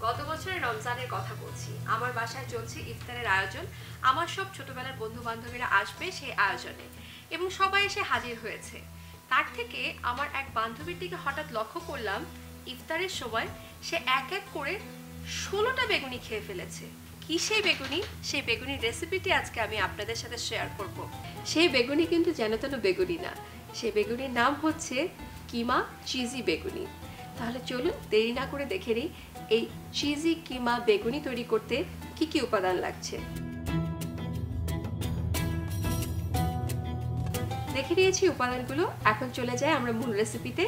গত বছরের রমজানের কথা বলছি। আমার বাসায় চলছে ইফতারের আয়োজন। আমার সব ছোটবেলার বন্ধু বান্ধবীরা আসবে সেই আয়োজনে এবং সবাই এসে হাজির হয়েছে। তার থেকে আমার এক বান্ধবীর দিকে হঠাৎ লক্ষ্য করলাম, ইফতারের সময় সে এক এক করে ষোলোটা বেগুনি খেয়ে ফেলেছে। কি সেই বেগুনি? সেই বেগুনির রেসিপিটি আজকে আমি আপনাদের সাথে শেয়ার করব। সেই বেগুনি কিন্তু যেন তেন বেগুনি না। সেই বেগুনির নাম হচ্ছে কিমা চিজি বেগুনি। তাহলে চলুন দেরি না করে দেখে নিই এই চিজি কিমা বেগুনি তৈরি করতে কি কি উপাদান লাগছে। দেখে নিয়েছি উপাদানগুলো, এখন চলে যায় আমরা মূল রেসিপিতে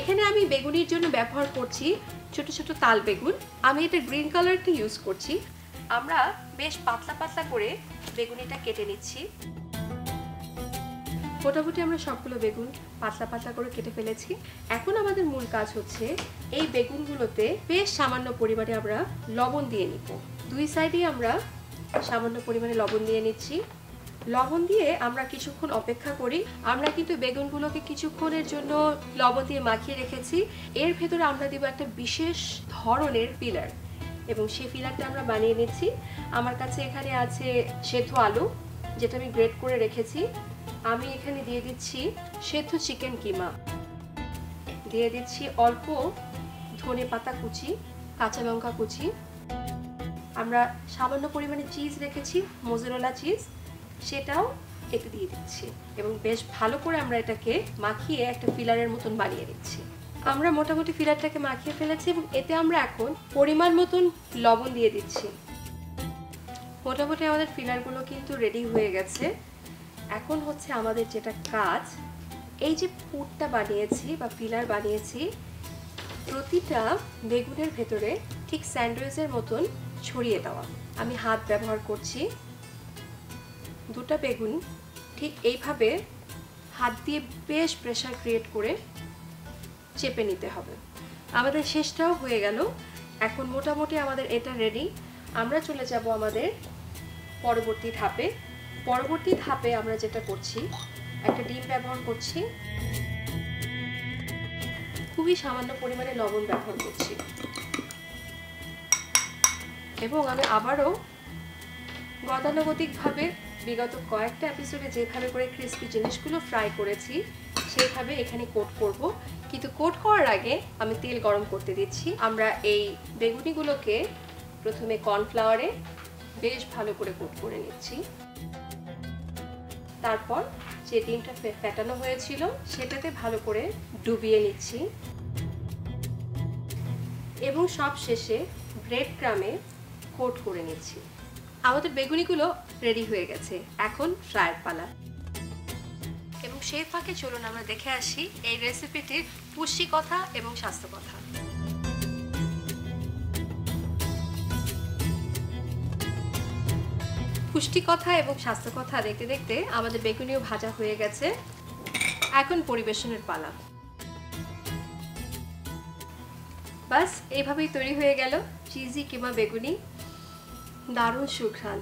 এখানে আমি বেগুনির জন্য ব্যবহার করছি ছোট ছোট তাল বেগুন। আমি এটা গ্রিন কালারটা ইউজ করছি। আমরা বেশ পাতলা পাতলা করে বেগুনিটা কেটে নিচ্ছি। মোটামুটি আমরা সবগুলো বেগুন পাতলা পাতলা করে কেটে ফেলেছি। এখন আমাদের মূল কাজ হচ্ছে এই বেগুনগুলোতে বেশ সামান্য পরিমাণে আমরা লবণ দিয়ে নিব। দুই সাইডে আমরা সামান্য পরিমাণে লবণ দিয়ে নিচ্ছি। লবণ দিয়ে আমরা কিছুক্ষণ অপেক্ষা করি। আমরা কিন্তু বেগুনগুলোকে কিছুক্ষণের জন্য লবণ দিয়ে মাখিয়ে রেখেছি। এর ভেতরে আমরা দিব একটা বিশেষ ধরনের পিলার এবং সেই পিলারটা আমরা বানিয়ে নিচ্ছি। আমার কাছে এখানে আছে সেদ্ধ আলু। যেটা আমি গ্রেট করে রেখেছি, আমি এখানে দিয়ে দিচ্ছি সেদ্ধ চিকেন কিমা। দিয়ে দিচ্ছি অল্প ধনে পাতা কুচি, কাঁচা লঙ্কা কুচি। আমরা সামান্য পরিমাণে চিজ রেখেছি মোজেরোলা চিজ সেটাও এতে দিয়ে দিচ্ছি। এবং বেশ ভালো করে আমরা এটাকে মাখিয়ে একটা ফিলারের মতন বানিয়ে দিচ্ছি আমরা মোটামুটি ফিলারটাকে মাখিয়ে ফেলেছি এবং এতে আমরা এখন পরিমাণ মতন লবণ দিয়ে দিচ্ছি। মোটামুটি আমাদের ফিলারগুলো কিন্তু রেডি হয়ে গেছে। এখন হচ্ছে আমাদের যেটা কাজ, এই যে পুরটা বানিয়েছি বা ফিলার বানিয়েছি, প্রতিটা বেগুনের ভেতরে ঠিক স্যান্ডউইচের মতন ছড়িয়ে দেওয়া। আমি হাত ব্যবহার করছি। দুটা বেগুন ঠিক এইভাবে হাত দিয়ে বেশ প্রেশার ক্রিয়েট করে চেপে নিতে হবে। আমাদের শেষটাও হয়ে গেল। এখন মোটামুটি আমাদের এটা রেডি আমরা চলে যাব আমাদের পরবর্তী ধাপে। পরবর্তী ধাপে আমরা যেটা করছি, একটা ডিম ব্যবহার করছি। খুবই সামান্য পরিমাণে লবণ ব্যবহার করছি। এবং আমি আবারও গতানুগতিকভাবে বিগত কয়েকটা এপিসোডে যেভাবে করে ক্রিস্পি জিনিসগুলো ফ্রাই করেছি, সেইভাবে এখানে কোট করব। কিন্তু কোট করার আগে আমি তেল গরম করতে দিচ্ছি। আমরা এই বেগুনিগুলোকে প্রথমে কর্নফ্লাওয়ারে বেশ ভালো করে কোট করে নিচ্ছি। তারপর যে ডিমটা ফেটানো হয়েছিল, সেটাতে ভালো করে ডুবিয়ে নিচ্ছি। এবং সব শেষে ব্রেড ক্রামে কোট করে নিচ্ছি। আমাদের বেগুনিগুলো রেডি হয়ে গেছে। এখন ফ্রায়ের পালা। এবং সেই ফাঁকে চলুন আমরা দেখে আসি এই রেসিপিটির পুষ্টি কথা এবং স্বাস্থ্য পুষ্টি কথা এবং স্বাস্থ্য কথা দেখতে দেখতে আমাদের বেগুনিও ভাজা হয়ে গেছে। এখন পরিবেশনের পালা। বাস এইভাবেই তৈরি হয়ে গেল চিজি কিংবা বেগুনি। দারুণ সুঘ্রাণ।